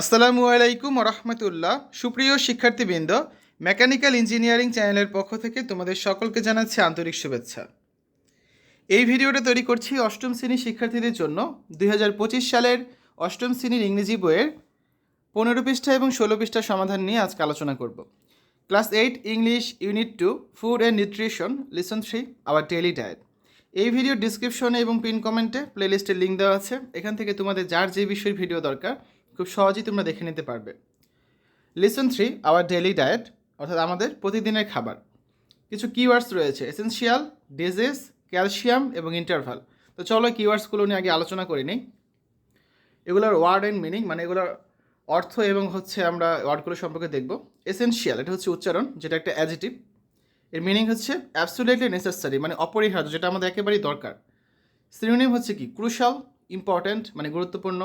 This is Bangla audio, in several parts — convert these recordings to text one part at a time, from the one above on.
আসসালামু আলাইকুম রহমতুল্লাহ। সুপ্রিয় শিক্ষার্থীবৃন্দ, মেকানিক্যাল ইঞ্জিনিয়ারিং চ্যানেলের পক্ষ থেকে তোমাদের সকলকে জানাচ্ছি আন্তরিক শুভেচ্ছা। এই ভিডিওটা তৈরি করছি অষ্টম শ্রেণির শিক্ষার্থীদের জন্য দুই হাজার পঁচিশ সালের অষ্টম শ্রেণির ইংরেজি বইয়ের পনেরো পৃষ্ঠা এবং ষোলো পৃষ্ঠার সমাধান নিয়ে আজকে আলোচনা করব। Class eight, English unit two, food and nutrition, lesson three, our daily diet. এই ভিডিও ডিসক্রিপশনে এবং পিন কমেন্টে প্লেলিস্টের লিঙ্ক দেওয়া আছে। এখান থেকে তোমাদের যার যে বিষয়ের ভিডিও দরকার খুব সহজেই তোমরা দেখে নিতে পারবে। Lesson three our daily diet অর্থাৎ আমাদের প্রতিদিনের খাবার। কিছু কিওয়ার্ডস রয়েছে এসেন্সিয়াল ডিজিজ ক্যালসিয়াম এবং ইন্টারভাল তো চলো কিওয়ার্ডসগুলো নিয়ে আগে আলোচনা করে নিই। এগুলোর ওয়ার্ড অ্যান্ড মিনিং মানে এগুলোর অর্থ এবং হচ্ছে আমরা ওয়ার্ডগুলো সম্পর্কে দেখব। এসেন্সিয়াল এটা হচ্ছে উচ্চারণ, যেটা একটা অ্যাজিটিভ এর মিনিং হচ্ছে অ্যাবসুলেটলি নেসেসারি মানে অপরিহার্য, যেটা আমাদের একেবারেই দরকার। সিনোনিম হচ্ছে কি? ক্রুশাল ইম্পর্ট্যান্ট মানে গুরুত্বপূর্ণ।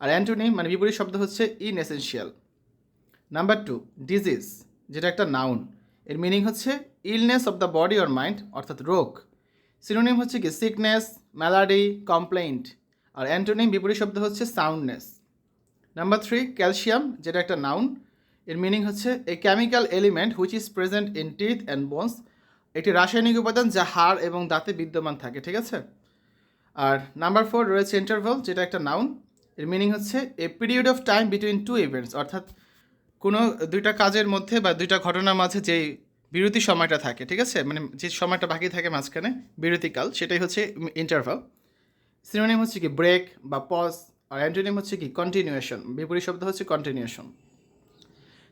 আর অ্যান্টোনিম মানে বিপরীত শব্দ হচ্ছে in essential number two disease যেটা একটা নাউন এর মিনিং হচ্ছে illness of the body or mind অর্থাৎ রোগ। সিনোনিম হচ্ছে কি সিকনেস ম্যালাডি কমপ্লেইন্ট আর অ্যান্টোনিম বিপরীত শব্দ হচ্ছে সাউন্ডনেস নাম্বার থ্রি ক্যালসিয়াম যেটা একটা নাউন এর মিনিং হচ্ছে a chemical element which is present in teeth and bones একটি রাসায়নিক উপাদান যা হাড় এবং দাঁতে বিদ্যমান থাকে, ঠিক আছে? আর নাম্বার ফোর রয়েছে ইন্টারভাল যেটা একটা নাউন এর মিনিং হচ্ছে a period of time between two events অর্থাৎ কোনো দুইটা কাজের মধ্যে বা দুইটা ঘটনার মাঝে যেই বিরতি সময়টা থাকে, ঠিক আছে? মানে যে সময়টা বাকি থাকে মাঝখানে, বিরতিকাল, সেটাই হচ্ছে ইন্টারভাল সিনোনিম হচ্ছে কি ব্রেক বা পজ আর অ্যান্টোনিম হচ্ছে কি কন্টিনিউয়েশন বিপরীত শব্দ হচ্ছে কন্টিনিউয়েশন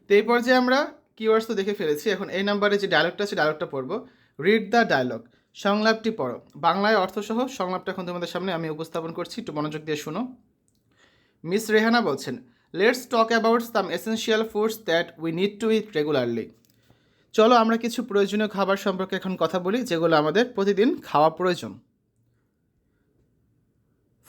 তো এই পর্যায়ে আমরা কিওয়ার্ডস তো দেখে ফেলেছি, এখন এই নাম্বারে যে ডায়লগটা আছে ডায়লগটা পড়ব। রিড দ্য ডায়লগ সংলাপটি পড়ো। বাংলায় অর্থসহ সংলাপটা এখন তোমাদের সামনে আমি উপস্থাপন করছি, একটু মনোযোগ দিয়ে শুনো। মিস রেহানা বলছেন let's talk about some essential foods that we need to eat regularly চলো আমরা কিছু প্রয়োজনীয় খাবার সম্পর্কে এখন কথা বলি, যেগুলো আমাদের প্রতিদিন খাওয়া প্রয়োজন।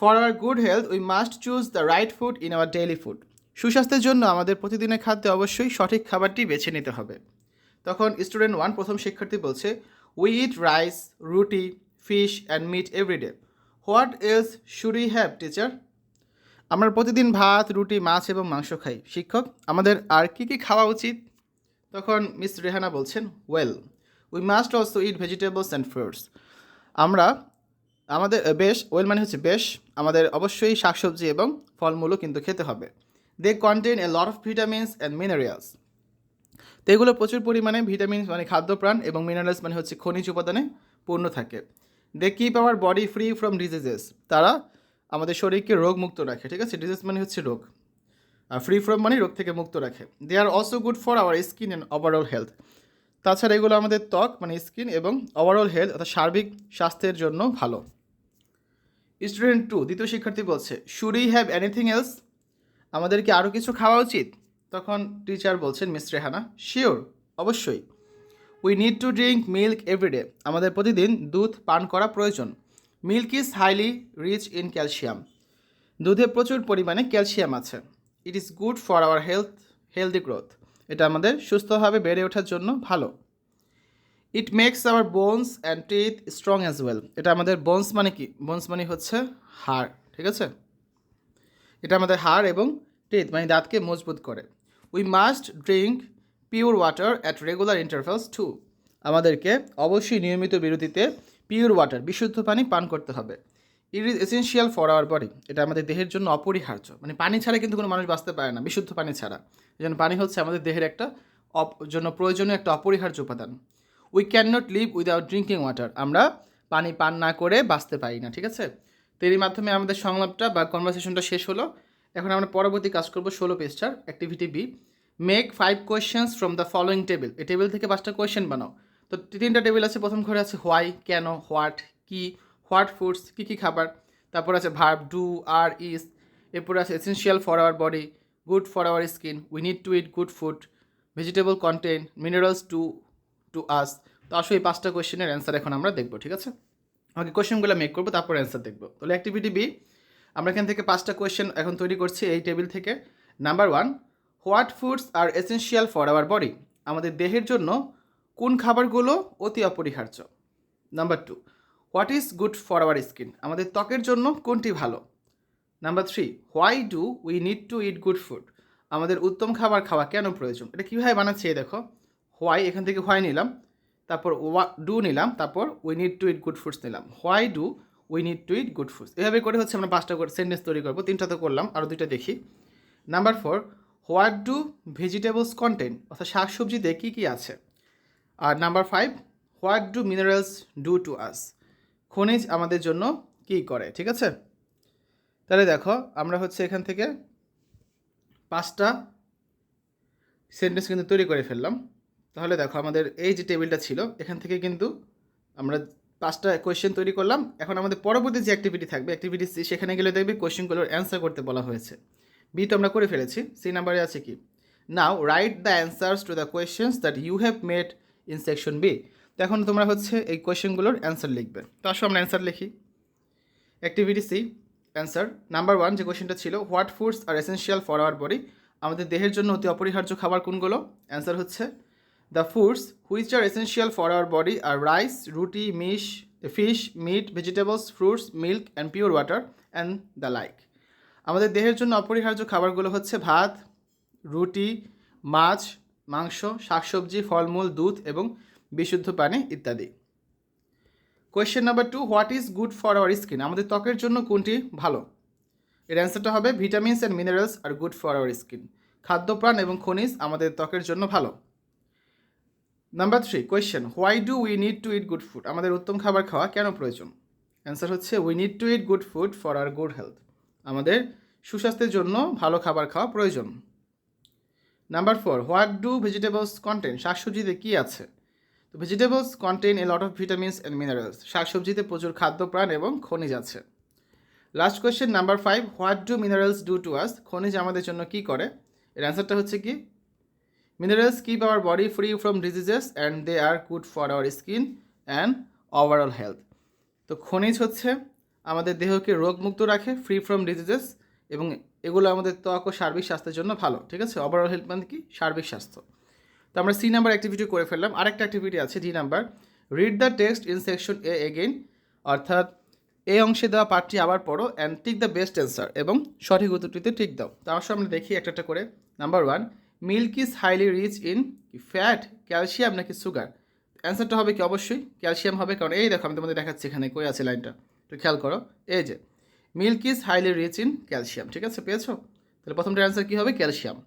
For our good health we must choose the right food in our daily food সুস্বাস্থ্যের জন্য আমাদের প্রতিদিনের খাদ্যে অবশ্যই সঠিক খাবারটি বেছে নিতে হবে। তখন স্টুডেন্ট ওয়ান, প্রথম শিক্ষার্থী বলছে we eat rice roti fish and meat everyday what else should we have teacher আমরা প্রতিদিন ভাত, রুটি, মাছ এবং মাংস খাই। শিক্ষক, আমাদের আর কি কি খাওয়া উচিত? তখন মিস রেহানা বলছেন well we must also eat vegetables and fruits আমরা, আমাদের বেশ ওয়েল মানে হচ্ছে বেশ, আমাদের অবশ্যই শাকসবজি এবং ফলমূলও কিন্তু খেতে হবে। They contain a lot of vitamins and minerals তো এগুলো প্রচুর পরিমাণে ভিটামিনস মানে খাদ্যপ্রাণ এবং মিনারেলস মানে হচ্ছে খনিজ উপাদানে পূর্ণ থাকে। They keep our body free from diseases তারা আমাদের শরীরকে রোগ মুক্ত রাখে, ঠিক আছে? ডিজিজ মানে হচ্ছে রোগ। আর ফ্রি ফ্রম মানে রোগ থেকে মুক্ত রাখে। They are also good for our skin and overall health তাছাড়া এগুলো আমাদের ত্বক মানে স্কিন এবং ওভারঅল হেলথ অর্থাৎ সার্বিক স্বাস্থ্যের জন্য ভালো। স্টুডেন্ট টু দ্বিতীয় শিক্ষার্থী বলছে শুড হ্যাভ এনিথিং এলস আমাদের কি আরও কিছু খাওয়া উচিত? তখন টিচার বলছেন মিস রেহানা শিওর অবশ্যই। We need to drink milk everyday আমাদের প্রতিদিন দুধ পান করা প্রয়োজন। Milk is highly rich in calcium দুধে প্রচুর পরিমাণে ক্যালসিয়াম আছে। It is good for our health healthy growth এটা আমাদের সুস্থভাবে বেড়ে ওঠার জন্য ভালো। It makes our bones and teeth strong as well এটা আমাদের বোনস মানে কি? বোনস মানে হচ্ছে হাড়, ঠিক আছে? এটা আমাদের হাড় এবং টিথ মানে দাঁতকে মজবুত করে। We must drink pure water at regular intervals to আমাদেরকে অবশ্যই নিয়মিত বিরতিতে পিওর ওয়াটার, বিশুদ্ধ পানি পান করতে হবে। It is essential for our body এটা আমাদের দেহের জন্য অপরিহার্য। মানে পানি ছাড়া কিন্তু কোনো মানুষ বাঁচতে পারে না, বিশুদ্ধ পানি ছাড়া। এই জন্য পানি হচ্ছে আমাদের দেহের একটা জন্য প্রয়োজনীয় একটা অপরিহার্য উপাদান। We can not live without drinking water আমরা পানি পান না করে বাঁচতে পারি না, ঠিক আছে? তো এরই মাধ্যমে আমাদের সংলাপটা বা কনভারসেশনটা শেষ হলো। এখন আমরা পরবর্তী কাজ করব ষোলো পেজটার activity B make five questions from the following table এই টেবিল থেকে পাঁচটা কোয়েশ্চেন বানাও। তো তিনটা টেবিল আছে, প্রথম ঘরে আছে হোয়াই কেন হোয়াট কি হোয়াট ফুডস কী কী খাবার, তারপর আছে ভার্ব ডু আর ইস এরপর আছে essential for our body good for our skin we need to eat good food vegetable content minerals to to us তো আসলে এই পাঁচটা কোয়েশ্চেনের অ্যান্সার এখন আমরা দেখব, ঠিক আছে? আমাকে কোয়েশ্চেনগুলো মেক করব, তারপর অ্যান্সার দেখব। তাহলে অ্যাক্টিভিটি বি আমরা এখান থেকে পাঁচটা কোয়েশ্চেন এখন তৈরি করছি এই টেবিল থেকে। Number one what foods are essential for our body আমাদের দেহের জন্য কোন খাবারগুলো অতি অপরিহার্য? Number two what is good for our skin আমাদের ত্বকের জন্য কোনটি ভালো? Number three why do we need to eat good food আমাদের উত্তম খাবার খাওয়া কেন প্রয়োজন? এটা কীভাবে বানাচ্ছি দেখো। হোয়াই এখান থেকে হোয়াই নিলাম। তারপর ওয়া ডু নিলাম। তারপর we need to eat good foods নিলাম। Why do we need to eat good foods এভাবে করে হচ্ছে আমরা পাঁচটা করে সেন্টেন্স তৈরি করব। তিনটা তো করলাম আরও দুইটা দেখি। Number four what do vegetables content অর্থাৎ শাকসবজিতে কী কী আছে? আর number five what do minerals do to us খনিজ আমাদের জন্য কী করে, ঠিক আছে? তাহলে দেখো, আমরা হচ্ছে এখান থেকে পাঁচটা সেন্টেন্স কিন্তু তৈরি করে ফেললাম। তাহলে দেখো, আমাদের এই যে টেবিলটা ছিল, এখান থেকে কিন্তু আমরা পাঁচটা কোয়েশ্চেন তৈরি করলাম। এখন আমাদের পরবর্তী যে অ্যাক্টিভিটি থাকবে অ্যাক্টিভিটি সি, সেখানে গেলে দেখবে কোয়েশ্চেনগুলোর অ্যান্সার করতে বলা হয়েছে। বি তো আমরা করে ফেলেছি সি নাম্বারে আছে কি? Now write the answers to the questions that you have made in section B. তো এখন তোমরা হচ্ছে এই কোয়েশ্চেনগুলোর অ্যান্সার লিখবে। তো আসো আমরা অ্যান্সার লিখি। Activity C answer number one যে কোয়েশ্চেনটা ছিল what foods are essential for our body আমাদের দেহের জন্য অতি অপরিহার্য খাবার কোনগুলো? অ্যান্সার হচ্ছে the foods which are essential for our body are rice roti, miss fish meat vegetables fruits milk and pure water and the like আমাদের দেহের জন্য অপরিহার্য খাবারগুলো হচ্ছে ভাত, রুটি, মাছ মাংস, শাকসবজি, ফলমূল, দুধ এবং বিশুদ্ধ পানি ইত্যাদি। Question number two what is good for our skin আমাদের ত্বকের জন্য কোনটি ভালো? এর অ্যান্সারটা হবে vitamins and minerals are good for our skin খাদ্যপ্রাণ এবং খনিজ আমাদের ত্বকের জন্য ভালো। Number three question why do we need to eat good food আমাদের উত্তম খাবার খাওয়া কেন প্রয়োজন? অ্যান্সার হচ্ছে we need to eat good food for our good health আমাদের সুস্বাস্থ্যের জন্য ভালো খাবার খাওয়া প্রয়োজন। Number four what do vegetables content শাকসবজিতে কী আছে? তো vegetables content a lot of vitamins and minerals শাকসবজিতে প্রচুর খাদ্য, প্রাণ এবং খনিজ আছে। Last question number five what do minerals do to us খনিজ আমাদের জন্য কী করে? এর অ্যান্সারটা হচ্ছে কি? Minerals keep our body free from diseases and they are good for our skin and overall health তো খনিজ হচ্ছে আমাদের দেহকে রোগমুক্ত রাখে ফ্রি ফ্রম ডিজিজেস এবং এগুলো আমাদের ত্বক ও সার্বিক স্বাস্থ্যের জন্য ভালো, ঠিক আছে? ওভারঅল হেলথ মানে কি? সার্বিক স্বাস্থ্য। তো আমরা সি নাম্বার অ্যাক্টিভিটি করে ফেললাম। আরেকটা অ্যাক্টিভিটি আছে D number read the text in section A again অর্থাৎ এই অংশে দেওয়া পাঠটি আবার পড়ো and tick the best answer এবং সঠিক উত্তরটিতে টিক দাও। তার সঙ্গে আমরা দেখি একটা একটা করে। Number one milk is highly rich in fat calcium নাকি সুগার অ্যান্সারটা হবে কি? অবশ্যই ক্যালসিয়াম হবে, কারণ এই দেখো আমি তোমাদের দেখাচ্ছি এখানে, কই আছে লাইনটা একটু খেয়াল করো। এই যে milk is highly rich in calcium ঠিক আছে, পেয়েছ? তাহলে প্রথমটার অ্যান্সার কী হবে? Calcium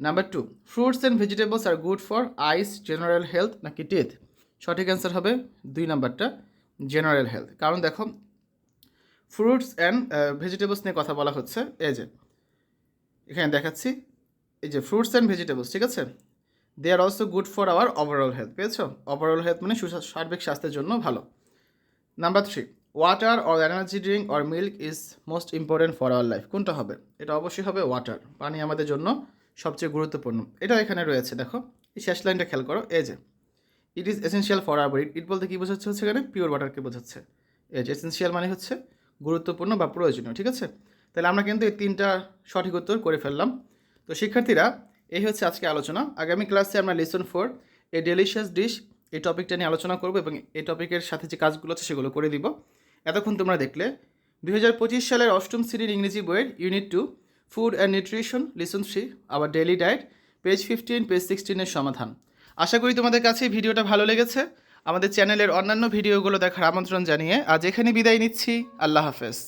number two fruits and vegetables are good for eyes general health নাকি টিথ সঠিক অ্যান্সার হবে দুই নাম্বারটা জেনারেল হেলথ কারণ দেখো ফ্রুটস অ্যান্ড ভেজিটেবলস নিয়ে কথা বলা হচ্ছে, এই যে, এখানে দেখাচ্ছি, এই যে ফ্রুটস অ্যান্ড ভেজিটেবলস ঠিক আছে? They are also good for our overall health পেয়েছ? ওভারঅল হেলথ মানে সার্বিক স্বাস্থ্যের জন্য ভালো। Number three water or energy drink or milk is most important for our life কোনটা হবে? এটা অবশ্যই হবে ওয়াটার পানি আমাদের জন্য সবচেয়ে গুরুত্বপূর্ণ। এটা এখানে রয়েছে, দেখো। এই শেষ লাইনটা খেয়াল করো। এই যে it is essential for our it বলতে কী বোঝাচ্ছে হচ্ছে এখানে? পিওর ওয়াটারকে বোঝাচ্ছে। এই যে এসেন্সিয়াল মানে হচ্ছে গুরুত্বপূর্ণ বা প্রয়োজনীয়, ঠিক আছে? তাহলে আমরা কিন্তু এই তিনটা সঠিক উত্তর করে ফেললাম। তো শিক্ষার্থীরা, এই হচ্ছে আজকে আলোচনা। আগামী ক্লাসে আমরা lesson four a delicious dish এই টপিকটা নিয়ে আলোচনা করব এবং এই টপিকের সাথে যে কাজগুলো আছে সেগুলো করে দিব। এতক্ষণ তোমরা দেখলে। দু হাজার পঁচিশ সালের অষ্টম শ্রেণির ইংরেজি বইয়ের unit two food and nutrition lesson three আবার daily diet page fifteen page সিক্সটিনের সমাধান। আশা করি তোমাদের কাছে ভিডিওটা ভালো লেগেছে। আমাদের চ্যানেলের অন্যান্য ভিডিওগুলো দেখার আমন্ত্রণ জানিয়ে আজ এখানে বিদায় নিচ্ছি। আল্লাহ হাফেজ।